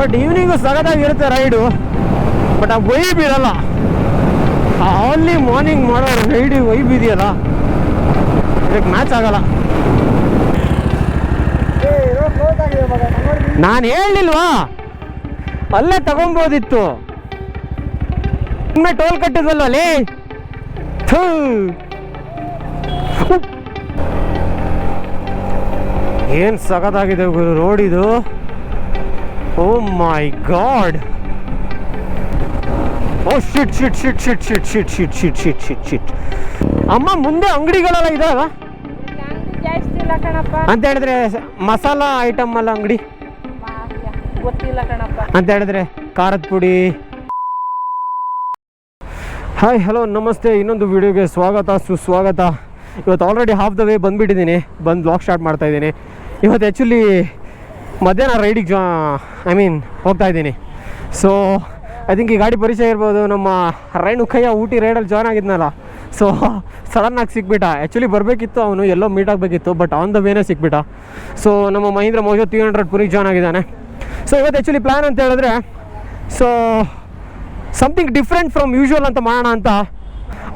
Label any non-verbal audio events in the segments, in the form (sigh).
But evening ಸಗದಾಗಿರುತ್ತೆ ride but ಆ vibe ಇರಲ್ಲ. ಆನ್ಲಿ ಮಾರ್ನಿಂಗ್ ಮಾಡೋ ರೈಡ್ ವೈಬ್ ಇದೆಯಲ್ಲ? ಇದಕ್ಕೆ ಮ್ಯಾಚ್ ಆಗಲ್ಲ. ನಾನು ಹೇಳಿಲ್ವಾ? ಅಲ್ಲೇ ತಗೊಬೋದಿತ್ತು. ಸುಮ್ಮನೆ ಟೋಲ್ ಕಟ್ಟಿದ್ವಲ್ಲ ಅಲ್ಲಿ? ಏನು ಸಖತ್ತಾಗಿದೆ ರೋಡ್ ಇದು ಓ my god oh shit shit shit shit shit shit shit shit shit shit shit ಅಮ್ಮ ಮುಂದೆ ಅಂಗಡಿಗಳೆಲ್ಲ ಇದಾವ ಜಾಸ್ತಿ ಇಲ್ಲ ಕಣಪ್ಪ ಅಂತ ಹೇಳಿದ್ರೆ ಮಸಾಲ ಐಟಮ್ ಅಲ್ಲ ಅಂಗಡಿ. ಗೊತ್ತಿಲ್ಲ ಕಣಪ್ಪ ಅಂತ ಹೇಳಿದ್ರೆ ಖಾರದ ಪುಡಿ ಹಾಯ್ ಹಲೋ ನಮಸ್ತೆ ಇನ್ನೊಂದು ವಿಡಿಯೋಗೆ ಸ್ವಾಗತ ಸುಸ್ವಾಗತ ಇವತ್ತು ಆಲ್ರೆಡಿ ಹಾಫ್ ದ ವೇ ಬಂದುಬಿಟ್ಟಿದ್ದೀನಿ ಬಂದು ಬ್ಲಾಗ್ ಸ್ಟಾರ್ಟ್ ಮಾಡ್ತಾ ಇದ್ದೀನಿ ಇವತ್ತು ಆ್ಯಕ್ಚುಲಿ ಮಧ್ಯಾಹ್ನ ರೈಡಿಗೆ ಜಾ ಐ ಮೀನ್ ಹೋಗ್ತಾ ಇದ್ದೀನಿ. ಸೊ ಐ ಥಿಂಕ್ ಈ ಗಾಡಿ ಪರಿಚಯ ಇರ್ಬೋದು ನಮ್ಮ ರೇಣುಕಯ್ಯ ಊಟಿ ರೈಡಲ್ಲಿ ಜಾಯ್ನ್ ಆಗಿದ್ನಲ್ಲ. ಸೊ ಸಡನ್ನಾಗಿ ಸಿಕ್ಬಿಟ್ಟ. ಆ್ಯಕ್ಚುಲಿ ಬರಬೇಕಿತ್ತು ಅವನು, ಎಲ್ಲೋ ಮೀಟ್ ಆಗಬೇಕಿತ್ತು ಬಟ್ ಆನ್ ದ ವೇನೇ ಸಿಕ್ಬಿಟ್ಟ. ಸೊ ನಮ್ಮ ಮಹೀಂದ್ರ ಮೋಜೋ ತ್ರೀ ಹಂಡ್ರೆಡ್ ಪುರಿಗೆ ಜಾಯ್ನ್ ಆಗಿದ್ದಾನೆ. ಸೊ ಇವತ್ತು ಆ್ಯಕ್ಚುಲಿ ಪ್ಲ್ಯಾನ್ ಅಂತ ಹೇಳಿದ್ರೆ so something different from usual ಅಂತ ಮಾಡೋಣ ಅಂತ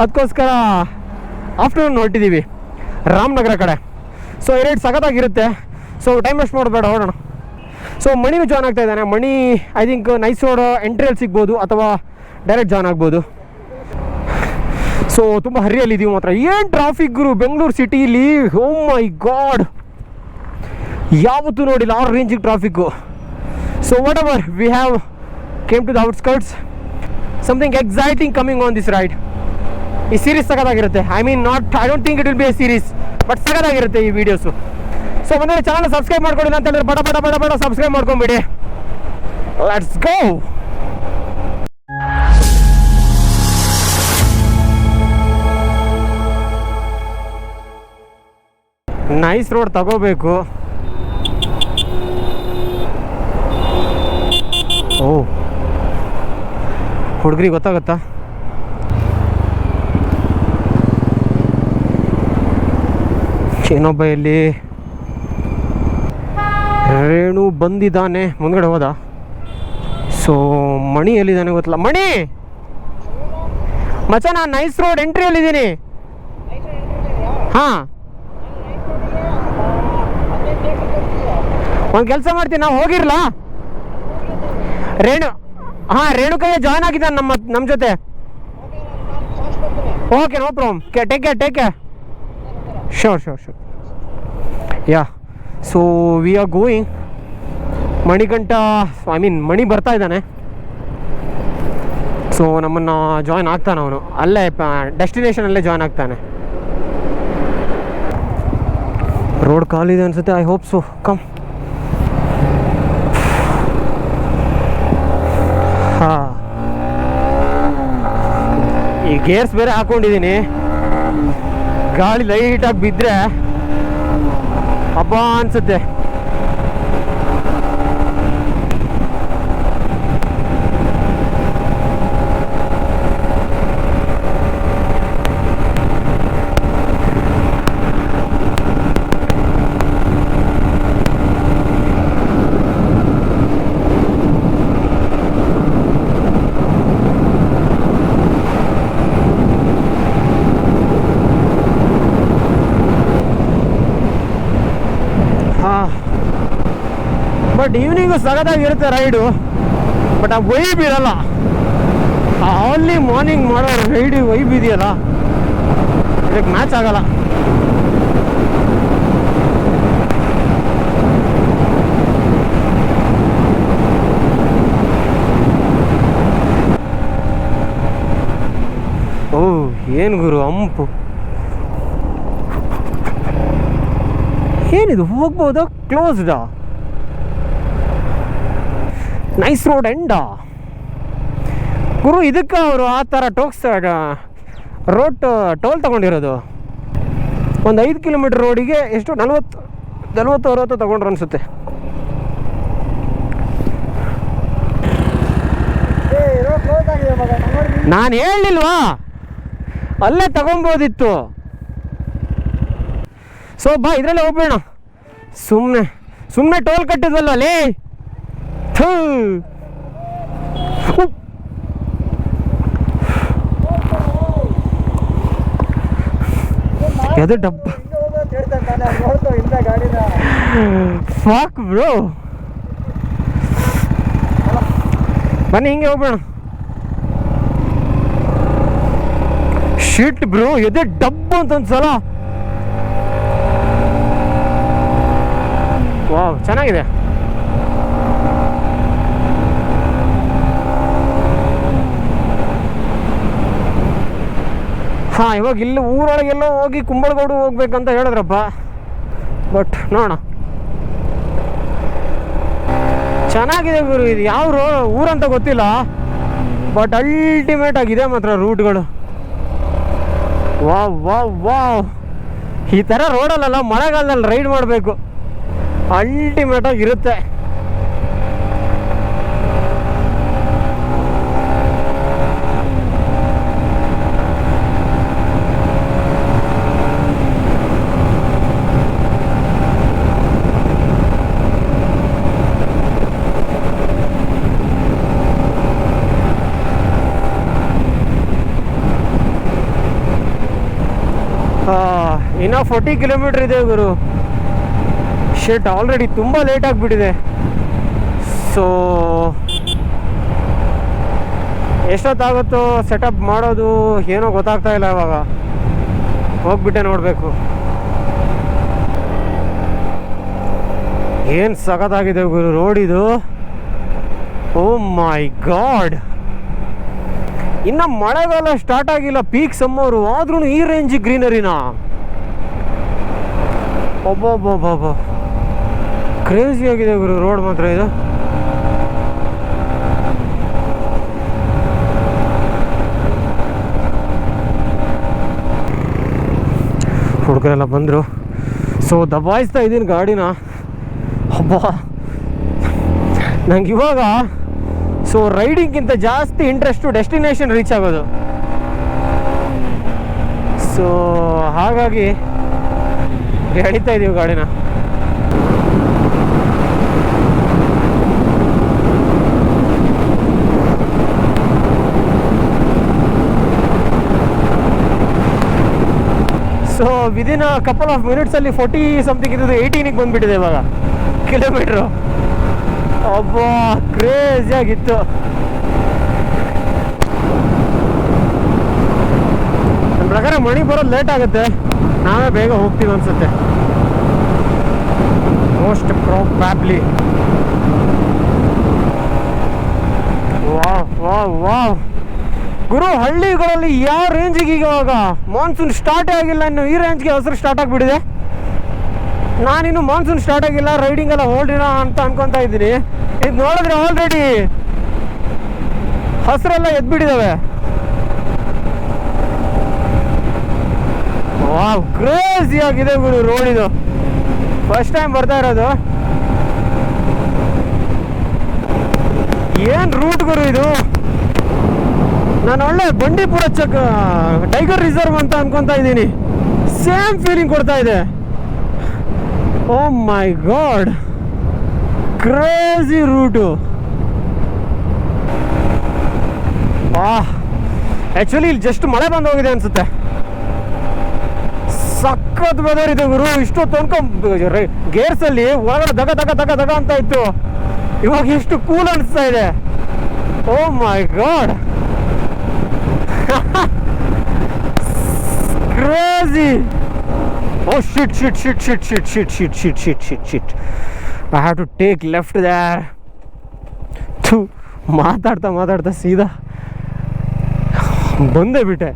ಅದಕ್ಕೋಸ್ಕರ ಆಫ್ಟರ್ನೂನ್ ಹೊರಟಿದ್ದೀವಿ ರಾಮನಗರ ಕಡೆ. ಸೊ ಎರಡು ಸಖತ್ತಾಗಿರುತ್ತೆ. ಸೊ ಟೈಮ್ ವೇಸ್ಟ್ ಮಾಡಬೇಡ ಹೊರಡೋಣ ಸೊ ಮಣಿನೂ ಜಾಯ್ನ್ ಆಗ್ತಾ ಇದ್ದಾನೆ. Mani I think nice road ಎಂಟ್ರಿಯಲ್ಲಿ ಸಿಗ್ಬೋದು ಅಥವಾ ಡೈರೆಕ್ಟ್ ಜಾಯ್ನ್ ಆಗ್ಬೋದು. ಸೊ ತುಂಬ ಹರಿಯಲ್ಲಿ ಇದೀವಿ ಮಾತ್ರ. ಏನು ಟ್ರಾಫಿಕ್ ಗುರು? ಬೆಂಗಳೂರು ಸಿಟಿಲಿ ಓ ಮೈ ಗಾಡ್ ಯಾವತ್ತೂ ನೋಡಿಲ್ಲ ಆ ರೇಂಜಿಗೆ traffic so whatever we have came to the outskirts something exciting coming on this ride ಈ series ಸಗದಾಗಿರುತ್ತೆ I mean not I don't think it will be a series but ಸಗದಾಗಿರುತ್ತೆ ಈ videos so ಮುಂದಿನ channel subscribe ಮಾಡ್ಕೊಂಡಿಲ್ಲ ಅಂತ ಹೇಳಿದ್ರೆ ಬಡ ಬಡ ಬಡ ಬಡ ಸಬ್ಸ್ಕ್ರೈಬ್ ಮಾಡ್ಕೊಂಬಿಡಿ. ಲೆಟ್ಸ್ ಗೋ ನೈಸ್ ರೋಡ್ ತಗೋಬೇಕು. ಓ. ಹುಡುಗ್ರಿಗೆ ಗೊತ್ತಾಗತ್ತಾ? ಏನೊಬ್ಬ ಇಲ್ಲಿ. ರೇಣು ಬಂದಿದ್ದಾನೆ. ಮುಂದ್ಗಡೆ ಹೋದ ಸೊ ಮಣಿ ಎಲ್ಲಿದ್ದಾನೆ ಗೊತ್ತಿಲ್ಲ. ಮಣಿ! ಮಚ ನಾನು ನೈಸ್ ರೋಡ್ ಎಂಟ್ರಿಯಲ್ಲಿದ್ದೀನಿ ಹಾಂ. ಒಂದು ಕೆಲಸ ಮಾಡ್ತೀನಿ, ನಾವು ಹೋಗಿರ್ಲಾ? ರೇಣು, ಹಾಂ ರೇಣುಕಯ್ಯ ಜಾಯ್ನ್ ಆಗಿದ್ದಾನೆ ನಮ್ಮ ನಮ್ಮ ಜೊತೆ. Okay no problem take care take care sure sure sure yeah so we are going Manikantha I mean Mani ಬರ್ತಾ ಇದ್ದಾನೆ. ಸೊ ನಮ್ಮನ್ನು ಜಾಯ್ನ್ ಆಗ್ತಾನೆ ಅವನು. ಅಲ್ಲೇ ಡೆಸ್ಟಿನೇಷನಲ್ಲೇ ಜಾಯ್ನ್ ಆಗ್ತಾನೆ. ರೋಡ್ ಖಾಲಿದೆ ಅನ್ಸುತ್ತೆ ಐ ಹೋಪ್ ಸೊ ಕಮ್ ಹಾ. ಈ ಗೇರ್ಸ್ ಬೇರೆ ಹಾಕೊಂಡಿದ್ದೀನಿ. ಗಾಳಿ ಲೈಟಾಗಿ ಬಿದ್ದರೆ ಹಬ್ಬ ಅನ್ಸುತ್ತೆ ಹಾಂ ಬಟ್ ಈವ್ನಿಂಗು ಸಗದಾಗಿರುತ್ತೆ ರೈಡು ಬಟ್ ಆ ವೈಬ್ ಇರಲ್ಲ. ಆನ್ಲಿ ಮಾರ್ನಿಂಗ್ ಮಾಡೋ ರೈಡ್ ವೈಬ್ ಇದೆಯಲ್ಲ? ಇದಕ್ಕೆ ಮ್ಯಾಚ್ ಆಗಲ್ಲ. ಓ, ಏನು ಗುರು, ಅಂಪು. ಏನಿದು, ಹೋಗ್ಬೋದಾ? ಕ್ಲೋಸ್ಡಾ ನೈಸ್ ರೋಡ್ ಎಂಡಾ ಗುರು, ಇದಕ್ಕೆ ಅವರು ಆ ಥರ ಟೋಕ್ಸ್ ರೋಡ್ ಟೋಲ್ ತಗೊಂಡಿರೋದು. ಒಂದು ಐದು ಕಿಲೋಮೀಟ್ರ್ ರೋಡಿಗೆ ಎಷ್ಟು? ನಲ್ವತ್ತು ನಲ್ವತ್ತು, ಅರವತ್ತು ತಗೊಂಡ್ರು ಅನಿಸುತ್ತೆ. ನಾನು ಹೇಳಿಲ್ವಾ ಅಲ್ಲೇ ತಗೊಬೋದಿತ್ತು. ಸೊ ಬಾ, ಇದರಲ್ಲೇ ಹೋಗ್ಬೇಡ ಸುಮ್ಮನೆ ಸುಮ್ಮನೆ ಟೋಲ್ ಕಟ್ಟಿದ್ವಲ್ಲ, ಲೇ. ಎದು ಡಬ್ಬ. ಫಾಕ್ ಬ್ರೋ ಬನ್ನಿ, ಹಿಂಗೆ ಹೋಗ್ಬೇಡ. ಶಿಟ್ ಬ್ರೋ ಎದೆ ಡಬ್ಬು ಅಂತ ಒಂದ್ಸಲ ವಾವ್ ಚೆನ್ನಾಗಿದೆ. ಹಾ, ಇವಾಗ ಇಲ್ಲಿ ಊರೊಳಗೆಲ್ಲೋ ಹೋಗಿ ಕುಂಬಳಗೌಡು ಹೋಗ್ಬೇಕಂತ ಹೇಳಿದ್ರಪ್ಪ. ಬಟ್ ನೋಡೋಣ. ಚೆನ್ನಾಗಿದೆ ಗುರು, ಇದು ಯಾವ ರೋ ಊರಂತ ಗೊತ್ತಿಲ್ಲ. ಬಟ್ ಅಲ್ಟಿಮೇಟ್ ಆಗಿದೆ ಮಾತ್ರ ರೂಟ್ಗಳು ವಾವ್ ವಾವ್ ವಾವ್ ಈ ಥರ ರೋಡಲ್ಲ ಮಳೆಗಾಲದಲ್ಲಿ ರೈಡ್ ಮಾಡಬೇಕು. ಅಲ್ಟಿಮೇಟ್ ಆಗಿರುತ್ತೆ ಆ, ಇನ್ನ ಫೋರ್ಟಿ ಕಿಲೋಮೀಟರ್ ಇದೆ ಗುರು. ಶೆಟ್ ಆಲ್ರೆಡಿ ತುಂಬ ಲೇಟ್ ಆಗಿಬಿಟ್ಟಿದೆ. ಸೊ ಎಷ್ಟೊತ್ತಾಗುತ್ತೋ ಸೆಟಪ್ ಮಾಡೋದು ಏನೋ ಗೊತ್ತಾಗ್ತಾ ಇಲ್ಲ ಇವಾಗ. ಹೋಗ್ಬಿಟ್ಟೆ ನೋಡಬೇಕು. ಏನು ಸಖತ್ತಾಗಿದೆ ಗುರು ರೋಡ್ ಇದು? ಓ ಮೈ ಗಾಡ್ ಇನ್ನ ಮಳೆಗಾಲ ಸ್ಟಾರ್ಟ್ ಆಗಿಲ್ಲ ಪೀಕ್ ಸಮ್ಮರು ಆದ್ರೂ ಈ ರೇಂಜ್ ಗ್ರೀನರಿನಾ ಒಬ್ಬೊಬ್ಬೊಬ್ಬೊಬ್ಬ ಕ್ರೇಜಿ ಆಗಿದೆ ಗುರು ರೋಡ್ ಮಾತ್ರ ಇದು. ಹುಡುಗರೆಲ್ಲ ಬಂದರು. ಸೊ ದಬಾಯಿಸ್ತಾ ಇದ್ದೀನಿ ಗಾಡಿನ. ಹಬ್ಬ ನಂಗೆ ಇವಾಗ ಸೊ ರೈಡಿಂಗ್ಗಿಂತ ಜಾಸ್ತಿ ಇಂಟ್ರೆಸ್ಟು ಡೆಸ್ಟಿನೇಷನ್ ರೀಚ್ ಆಗೋದು. ಸೊ ಹಾಗಾಗಿ ಎಳಿತಾ ಇದೀವಿ ಗಾಡಿನ. ಸೊ ವಿದಿನ್ ಕಪಲ್ ಆಫ್ ಮಿನಿಟ್ಸಲ್ಲಿ ಫೋರ್ಟಿ ಸಮಥಿಂಗ್ ಇದ್ದು ಏಯ್ಟೀನಿಗೆ ಬಂದ್ಬಿಟ್ಟಿದೆ ಇವಾಗ. ಕಿಲೋಮೀಟ್ರು ಒಬ್ಬ ಕ್ರೇಜಿಯಾಗಿತ್ತು ನನ್ನ ಪ್ರಕಾರ ಮಣಿ ಬರೋದು ಲೇಟ್ ಆಗುತ್ತೆ. ನಾವೇ ಬೇಗ ಹೋಗ್ತೀವಿ ಅನ್ಸುತ್ತೆ. Most probably wow wow wow ಗುರು, ಹಳ್ಳಿಗಳಲ್ಲಿ ಯಾವ ರೇಂಜಿಗೆ ಇವಾಗ ಮಾನ್ಸೂನ್ ಸ್ಟಾರ್ಟೇ ಆಗಿಲ್ಲ, ಇನ್ನು ಈ ರೇಂಜ್ಗೆ ಹೆಸರು ಸ್ಟಾರ್ಟ್ ಆಗಿಬಿಟ್ಟಿದೆ. ನಾನಿನ್ನು ಮಾನ್ಸೂನ್ ಸ್ಟಾರ್ಟ್ ಆಗಿಲ್ಲ ರೈಡಿಂಗ್ ಎಲ್ಲ ಹೋಲ್ಡಿನ ಅಂತ ಅನ್ಕೊತಾ ಇದ್ದೀನಿ. ಇದು ನೋಡಿದ್ರೆ ಆಲ್ರೆಡಿ ಹಸಿರೆಲ್ಲ ಎದ್ಬಿಟ್ಟಿದ್ದಾವೆ ವಾವ್ ಕ್ರೇಜಿ ಆಗಿದೆ ಗುರು ರೋಡಿದು ಫಸ್ಟ್ ಟೈಮ್ ಬರ್ತಾ ಇರೋದು. ಏನ್ ರೂಟ್ ಗುರು ಇದು? ನಾನು ಒಳ್ಳೆ ಬಂಡೀಪುರ ಚಕ್ ಟೈಗರ್ ರಿಸರ್ವ್ ಅಂತ ಅನ್ಕೊಂತ ಇದ್ದೀನಿ. ಸೇಮ್ ಫೀಲಿಂಗ್ ಕೊಡ್ತಾ ಇದೆ. ಓ my god crazy route actually ಇಲ್ಲಿ ಜಸ್ಟ್ ಮಳೆ ಬಂದು ಹೋಗಿದೆ ಅನ್ಸುತ್ತೆ. ಸಖತ್ ವೆದರ್ ಇದೆ ಗುರು ಇಷ್ಟು ತನ್ಕ ಗೇರ್ಸ್ ಅಲ್ಲಿ ಒಳಗಡೆ ದಗ ದಗ ದಗ ದಗ ಅಂತ ಇತ್ತು ಇವಾಗ ಎಷ್ಟು ಕೂಲ್ ಅನಿಸ್ತಾ ಇದೆ ಓ my god crazy oh shit shit shit shit shit shit shit shit shit shit shit I have to take left there ಥು ಮಾತಾಡ್ತಾ ಮಾತಾಡ್ತಾ ಸೀದಾ ಬಂದೇ ಬಿಟ್ಟೆ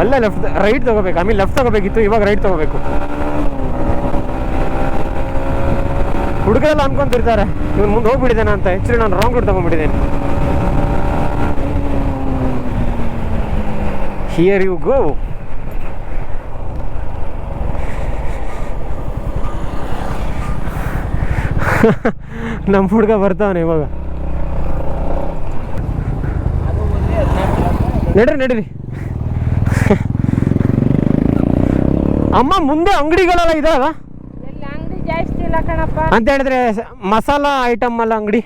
ಅಲ್ಲೇ ಲೆಫ್ಟ್ ರೈಟ್ ತಗೋಬೇಕು. ಆಮೇಲೆ ಲೆಫ್ಟ್ ತಗೋಬೇಕಿತ್ತು, ಇವಾಗ ರೈಟ್ ತಗೋಬೇಕು. ಹುಡುಗರೆಲ್ಲ ಅನ್ಕೊಂತಿರ್ತಾರೆ. ಇವನು ಮುಂದೆ ಹೋಗ್ಬಿಟ್ಟಿದ್ದೇನೆ ಅಂತ. ಆ್ಯಕ್ಚುಲಿ ನಾನು ರಾಂಗ್ ರೂಟ್ ತಗೊಂಡ್ಬಿಟ್ಟಿದ್ದೇನೆ. ಹಿಯರ್ ಯು ಗೋ (laughs) ನಮ್ಮ ಹುಡುಗ ಬರ್ತಾವನೆ ಇವಾಗ. ನಡ್ರಿ ನಡ್ರಿ. ಅಮ್ಮ ಮುಂದೆ ಅಂಗಡಿಗಳೆಲ್ಲ ಇದಾವ? ಎಲ್ಲಿ ಅಂಗಡಿ ಜಾಸ್ತಿ ಇಲ್ಲ ಕಣಪ್ಪ. ಅಂತ ಹೇಳಿದ್ರೆ ಮಸಾಲಾ ಐಟಮ್ ಅಲ್ಲ ಅಂಗಡಿ?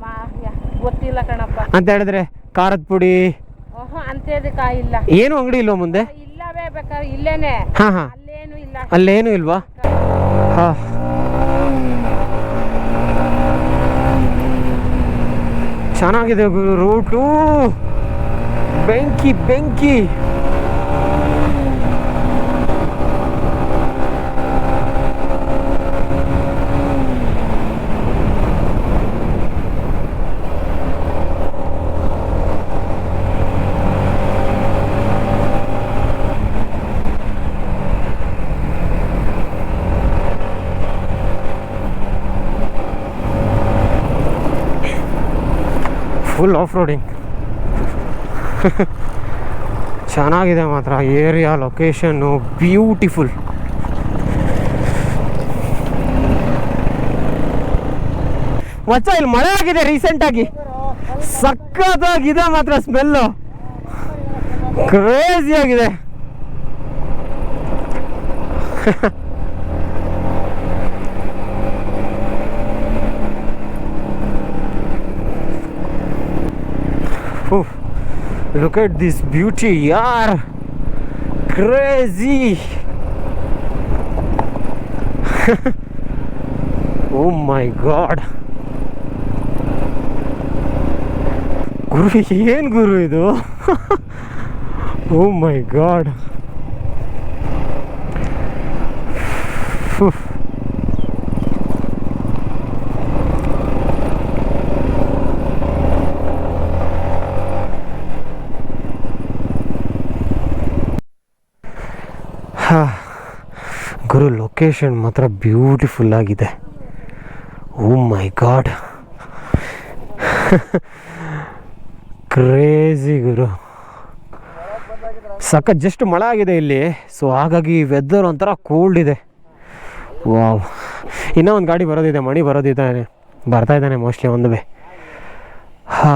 ಮಾ ಯಾ- ಗೊತ್ತಿಲ್ಲ ಕಣಪ್ಪ. ಅಂತ ಹೇಳಿದ್ರೆ ಖಾರದ ಪುಡಿ? ಓಹೋ ಅಂತೇದಕ್ಕ ಇಲ್ಲ. ಏನು ಅಂಗಡಿ ಇಲ್ವಾ ಮುಂದೆ? ಇಲ್ಲವೇ ಬೇಕಾದ್ರೆ ಇಲ್ಲೇನೆ. ಹಾಂ ಹಾಂ. ಅಲ್ಲೇನು ಇಲ್ಲ. ಅಲ್ಲೇನು ಇಲ್ವಾ? ಹಾಂ. ಚೆನ್ನಾಗಿದೆ ರೂಟು ಬೆಂಕಿ ಬೆಂಕಿ. ಫುಲ್ ಆಫ್ ರೋಡಿಂಗ್ ಚೆನ್ನಾಗಿದೆ ಮಾತ್ರ. ಏರಿಯಾ ಲೊಕೇಶನ್ನು ಬ್ಯೂಟಿಫುಲ್ ಮಚ್ಚ, ಇಲ್ಲಿ ಮಳೆ ಆಗಿದೆ ರೀಸೆಂಟಾಗಿ ಸಕ್ಕತ್ತಾಗಿದೆ ಮಾತ್ರ ಸ್ಮೆಲ್ಲು ಕ್ರೇಜಿ ಆಗಿದೆ. (laughs) Look at this beauty, yaar. Crazy. (laughs) oh my god. ಗುರು ಏನು ಗುರು ಇದು ಓ ಮೈ ಗಾಡ್ ಲೊಕೇಶನ್ ಮಾತ್ರ ಬ್ಯೂಟಿಫುಲ್ ಆಗಿದೆ. ಓ ಮೈ ಗಾಡ್ ಕ್ರೇಜಿ ಗುರು. ಸಖತ್ ಜಸ್ಟ್ ಮಳೆ ಆಗಿದೆ ಇಲ್ಲಿ. ಸೊ ಹಾಗಾಗಿ ವೆದರ್ ಒಂಥರ ಕೋಲ್ಡ್ ಇದೆ. ವಾವ್ ಇನ್ನೂ ಒಂದು ಗಾಡಿ ಬರೋದಿದೆ, ಮಣಿ ಬರೋದಿದ್ದಾನೆ ಬರ್ತಾ ಇದ್ದಾನೆ ಮೋಸ್ಟ್ಲಿ ಒಂದು ಬೇ ಹಾ.